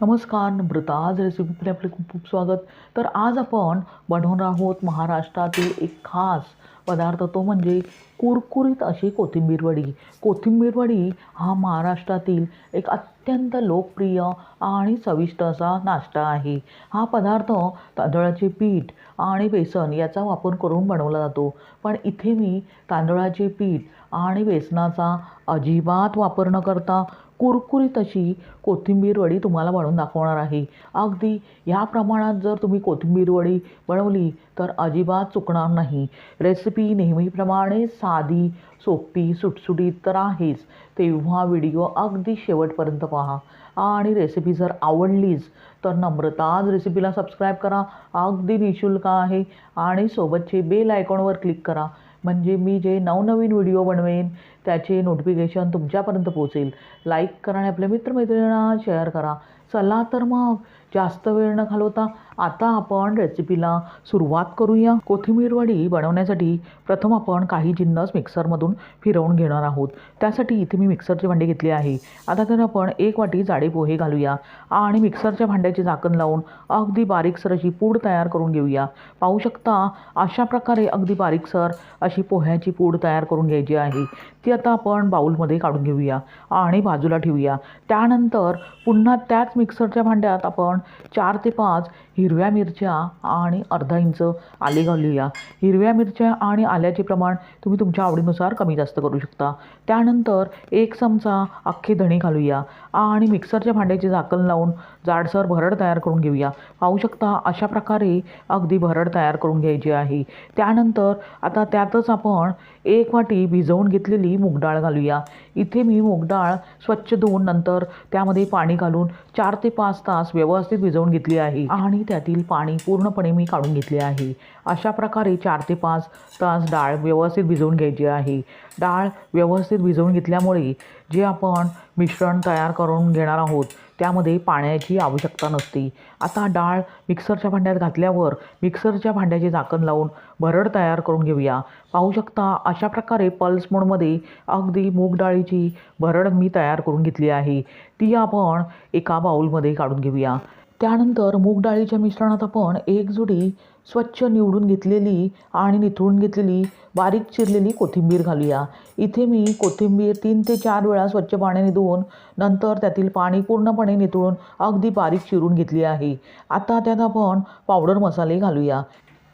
नमस्कार नम्रताज रेसिपीमध्ये आपले खूप खूप स्वागत. तर आज आपण बनवणार आहोत महाराष्ट्रातील एक खास पदार्थ तो म्हणजे कुरकुरीत अशी कोथिंबीर वडी. कोथिंबीर वडी हा महाराष्ट्रातील एक अत्यंत लोकप्रिय आणि चविष्ट असा नाश्ता आहे. हा पदार्थ तांदळाचे पीठ आणि बेसन याचा वापर करून बनवला जातो. पण इथे मी तांदळाचे पीठ आणि बेसनाचा अजिबात वापर न करता कुरकुरीत अशी कोथिंबीर वडी तुम्हाला बनवून दाखवणार आहे. अगदी ह्या प्रमाणात जर तुम्ही कोथिंबीर वडी बनवली तर अजिबात चुकणार नाही. रेसिपी नेहमीप्रमाणे साधी सोपी सुटसुटीत तर आहेच. तेव्हा व्हिडिओ अगदी शेवटपर्यंत पहा. आणि रेसिपी जर आवडलीच तर नम्रताज रेसिपीला सबस्क्राईब करा. अगदी निशुल्क आहे. आणि सोबतचे बेल आयकॉनवर क्लिक करा. म्हणजे मी जे नवनवीन व्हिडिओ बनवेन त्याचे नोटिफिकेशन तुमच्यापर्यंत पोहोचेल. लाईक करा आणि आपल्या मित्रमैत्रिणींना शेअर करा. चला तर मग. जास्त वेळ न घालवता आता आपण रेसिपीला सुरुवात करूया. कोथिंबीर वडी बनवण्यासाठी प्रथम आपण काही जिन्नस मिक्सरमधून फिरवून घेणार आहोत. त्यासाठी इथे मी मिक्सरचे भांडे घेतले आहे. आता तर आपण एक वाटी जाडे पोहे घालूया आणि मिक्सरच्या भांड्याचे झाकण लावून अगदी बारीकसर अशी पूड तयार करून घेऊया. पाहू शकता अशा प्रकारे अगदी बारीकसर अशी पोह्याची पूड तयार करून घ्यायची आहे. ती आता आपण बाऊलमध्ये काढून घेऊया आणि बाजूला ठेवूया. त्यानंतर पुन्हा त्याच मिक्सरच्या भांड्यात आपण चार ते पाच हिरव्या मिरच्या आणि अर्धा इंच आले घालूया. हिरव्या मिरच्या आणि आल्याचे प्रमाण तुम्ही तुमच्या आवडीनुसार कमी जास्त करू शकता. त्यानंतर एक चमचा अख्खे धणे घालूया आणि मिक्सरच्या भांड्याची झाकण लावून जाडसर भरड तयार करून घेऊया. पाहू शकता अशा प्रकारे अगदी भरड तयार करून घ्यायची आहे. त्यानंतर आता त्यातच आपण एक वाटी भिजवून घेतलेली मूगडाळ घालूया. इथे मी मूगडाळ स्वच्छ धुवून नंतर त्यामध्ये पाणी घालून चार ते पाच तास व्यवस्थित भिजवून घेतली आहे. आणि त्यातील पाणी पूर्णपणे मी काढून घेतले आहे. अशा प्रकारे चार ते पाच तास डाळ व्यवस्थित भिजवून घ्यायची आहे. डाळ व्यवस्थित भिजवून घेतल्यामुळे जे आपण मिश्रण तयार करून घेणार आहोत त्यामध्ये पाण्याची आवश्यकता नसते. आता डाळ मिक्सरच्या भांड्यात घातल्यावर मिक्सरच्या भांड्याचे झाकण लावून भरड तयार करून घेऊया. पाहू शकता अशा प्रकारे पल्स मोडमध्ये अगदी मूग डाळीची भरड मी तयार करून घेतली आहे. ती आपण एका बाऊलमध्ये काढून घेऊया. त्यानंतर मूग डाळीच्या मिश्रणात आपण एक जुडी स्वच्छ निवडून घेतलेली आणि निथळून घेतलेली बारीक चिरलेली कोथिंबीर घालूया. इथे मी कोथिंबीर तीन ते चार वेळा स्वच्छ पाण्याने धुवून नंतर त्यातील पाणी पूर्णपणे निथळून अगदी बारीक चिरून घेतली आहे. आता त्यात आपण पावडर मसाले घालूया.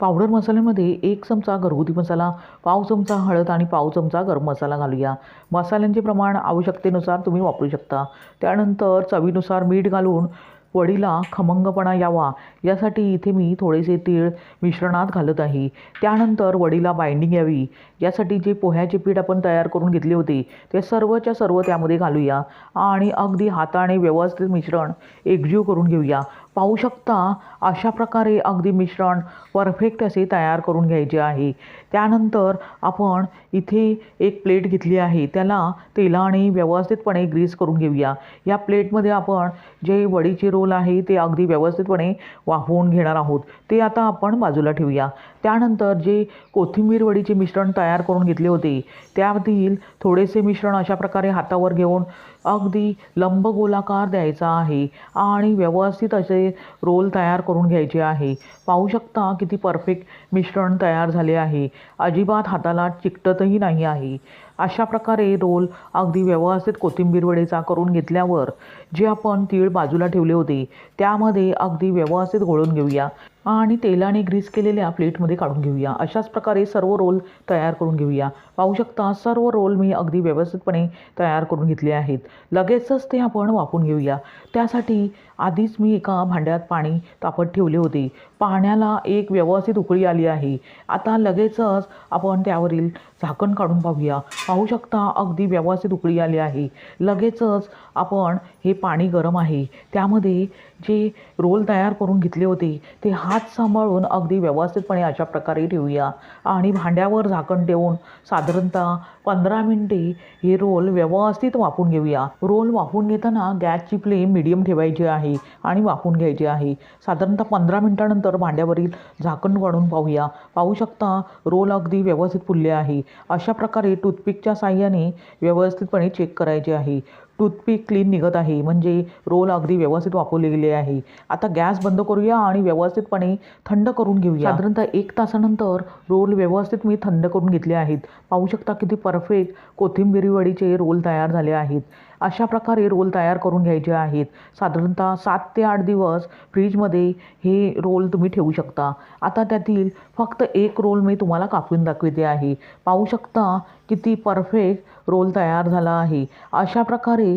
पावडर मसाल्यामध्ये एक चमचा घरगुती मसाला पाव चमचा हळद आणि पाव चमचा गरम मसाला घालूया. मसाल्यांचे प्रमाण आवश्यकतेनुसार तुम्ही वापरू शकता. त्यानंतर चवीनुसार मीठ घालून वडीला खमंगपणा यावा यासाठी इथे मी थोडेसे तीळ मिश्रणात घालत आहे. त्यानंतर वडीला बाइंडिंग यावी. यासाठी जे पोह्याचे पीठ आपण तयार करून घेतले होते ते सर्वच्या सर्व त्यामध्ये घालूया आणि अगदी हाताने व्यवस्थित मिश्रण एकजीव करून घेऊया. पाहू शकता अशा प्रकारे अगदी मिश्रण परफेक्ट असे तयार करून घ्यायचे आहे. त्यानंतर आपण इथे एक प्लेट घेतली आहे. त्याला तेलाने व्यवस्थितपणे ग्रीस करून घेऊया. या प्लेटमध्ये आपण जे वडीचे रोल आहे ते अगदी व्यवस्थितपणे वाहून घेणार आहोत. ते आता आपण बाजूला ठेवूया. त्यानंतर जे कोथिंबीर वडीचे मिश्रण तयार करून घेतले होते त्यातील थोडेसे मिश्रण अशा प्रकारे हातावर घेऊन अगदी लंबगोलाकार द्यायचा आहे आणि व्यवस्थित असे रोल तयार करून घ्यायचे आहे. पाहू शकता किती परफेक्ट मिश्रण तयार झाले आहे. अजिबात हाताला चिकटतही नाही आहे. अशा प्रकारे रोल अगदी व्यवस्थित कोथिंबीर वडेचा करून घेतल्यावर जे आपण तीळ बाजूला ठेवले होते त्यामध्ये अगदी व्यवस्थित घोळून घेऊया आणि तेलाने ग्रीस केलेल्या प्लेटमध्ये काढून घेऊया. अशाच प्रकारे सर्व रोल तयार करून घेऊया. पाहू शकता सर्व रोल मी अगदी व्यवस्थितपणे तयार करून घेतले आहेत. लगेचच ते आपण वापरून घेऊया. त्यासाठी आधीच मी एका भांड्यात पाणी तापत ठेवले होते. पाण्याला एक व्यवस्थित उकळी आली आहे. आता लगेचच आपण त्यावरील झाकण काढून पाहूया. पाहू शकता अगदी व्यवस्थित उकळी आली आहे. लगेचच आपण हे पाणी गरम आहे. त्यामध्ये जे रोल तयार करून घेतले होते ते हात सांभाळून अगदी व्यवस्थितपणे अशा प्रकारे ठेवूया. आणि भांड्यावर झाकण ठेवून साधारणतः पंधरा मिनटे हे रोल व्यवस्थित वाफून घेऊया. रोल वाफून घेताना गॅसची फ्लेम मिडियम ठेवायची आहे. आणि वाफून घ्यायची आहे. साधारणतः पंधरा मिनटानंतर भांड्यावरील झाकण काढून पाहूया. पाहू शकता रोल अगदी व्यवस्थित फुलले आहे. अशा प्रकारे टूथपिकच्या साह्याने व्यवस्थितपणे चेक करायचे आहे. टूथपिक क्लीन निघत आहे. म्हणजे रोल अगदी व्यवस्थित वापरले गेले आहे. आता गॅस बंद करूया आणि व्यवस्थितपणे थंड करून घेऊया. साधारणतः एक तासानंतर रोल व्यवस्थित मी थंड करून घेतले आहेत. पाहू शकता किती परफेक्ट कोथिंबिरी वडीचे रोल तयार झाले आहेत. अशा प्रकारे रोल तयार करून घ्यायचे आहेत. साधारणतः सात ते आठ दिवस फ्रीजमध्ये हे रोल तुम्ही ठेवू शकता. आता त्यातील फक्त एक रोल मी तुम्हाला कापून दाखविते आहे. पाहू शकता किती परफेक्ट रोल तयार झाला आहे. अशा प्रकारे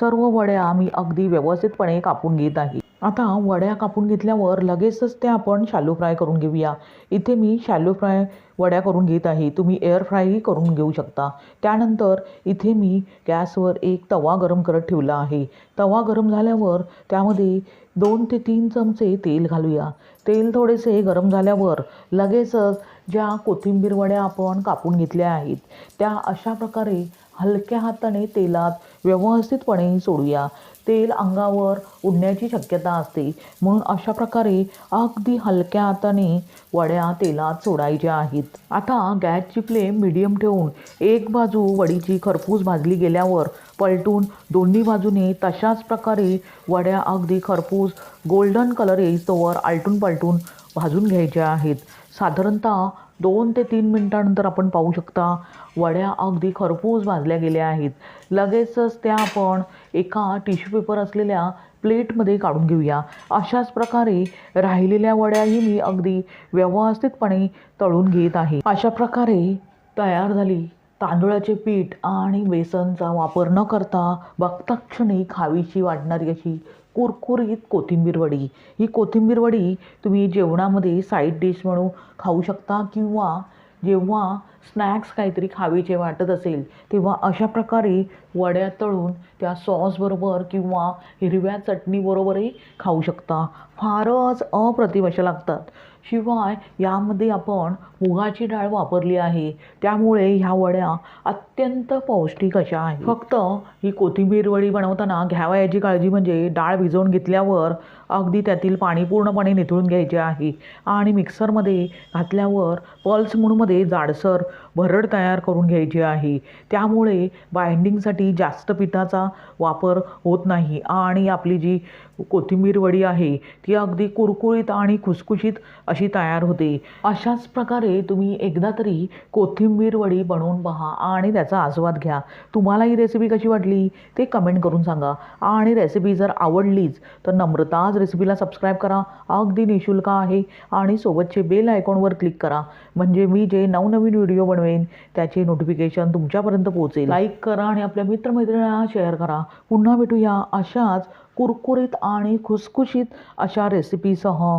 सर्व वड्या मी अगदी व्यवस्थितपणे कापून घेत आहे. आता वड्या कापून घेतल्यावर लगेचच त्या आपण शॅलो फ्राय करून घेऊया. इथे मी शॅलो फ्राय वड्या करून घेत आहे. तुम्ही एअर फ्रायही करून घेऊ शकता. त्यानंतर इथे मी गॅसवर एक तवा गरम करत ठेवला आहे. तवा गरम झाल्यावर त्यामध्ये दोन ते तीन चमचे तेल घालूया. तेल थोडेसे गरम झाल्यावर लगेचच ज्या कोथिंबीर वड्या आपण कापून घेतल्या आहेत त्या अशा प्रकारे हलक्या हाताने तेलात व्यवस्थितपणे सोडूया. तेल अंगावर उडण्याची शक्यता असते. म्हणून अशा प्रकारे अगदी हलक्या हाताने वड्या तेलात सोडायच्या आहेत. आता गॅसची फ्लेम मिडियम ठेवून एक बाजू वडीची खरपूस भाजली गेल्यावर पलटून दोन्ही बाजूने तशाच प्रकारे वड्या अगदी खरपूस गोल्डन कलर येईस्तोवर आलटून पलटून भाजून घ्यायच्या आहेत. साधारणतः दोन ते तीन मिनटानंतर आपण पाहू शकता वड्या अगदी खरपूस भाजल्या गेल्या आहेत. लगेचच त्या आपण एका टिश्यू पेपर असलेल्या प्लेटमध्ये काढून घेऊया. अशाच प्रकारे राहिलेल्या वड्याही मी अगदी व्यवस्थितपणे तळून घेत आहे. अशा प्रकारे तयार झाली तांदूळाचे पीठ आणि बेसनचा वापर न करता भक्तक्षणी खावीशी वाटणारी अशी कुरकुरीत कोथिंबीर वडी. ही कोथिंबीर वडी तुम्ही जेवणामध्ये साईड डिश म्हणून खाऊ शकता किंवा जेव्हा स्नॅक्स काहीतरी खावीचे वाटत असेल तेव्हा अशा प्रकारे वड्या तळून त्या सॉसबरोबर किंवा हिरव्या चटणीबरोबरही खाऊ शकता. फारच अप्रतिम अशा लागतात. शिवाय यामध्ये आपण मुगाची डाळ वापरली आहे. त्यामुळे ह्या वड्या अत्यंत पौष्टिक अशा आहेत. फक्त ही कोथिंबीर वडी बनवताना घ्यावा याची काळजी म्हणजे डाळ भिजवून घेतल्यावर अगदी त्यातील पाणी पूर्णपणे निथळून घ्यायचे आहे. आणि मिक्सरमध्ये घातल्यावर पल्स मूडमध्ये जाडसर भरड तयार करून घ्यायची आहे. त्यामुळे बाइंडिंगसाठी जास्त पिठाचा वापर होत नाही. आणि आपली जी कोथिंबीर वडी आहे ती अगदी कुरकुरीत आणि खुसखुशीत अशी तयार होते. अशाच प्रकारे तुम्ही एकदा तरी कोथिंबीर वडी बनवून पहा आणि त्याचा आस्वाद घ्या. तुम्हाला ही रेसिपी कशी वाटली? ते कमेंट करून सांगा. आणि रेसिपी जर आवडलीच तर नम्रताज रेसिपीला सबस्क्राईब करा. अगदी निशुल्क आहे. आणि सोबतचे बेल आयकॉनवर क्लिक करा. म्हणजे मी जे नवनवीन व्हिडिओ बनवेन त्याचे नोटिफिकेशन तुमच्यापर्यंत पोहोचेल. लाईक करा आणि आपल्या मित्रमैत्रिणींना शेअर करा. पुन्हा भेटूया अशाच कुरकुरीत आणि खुसखुशीत अशा रेसिपीसह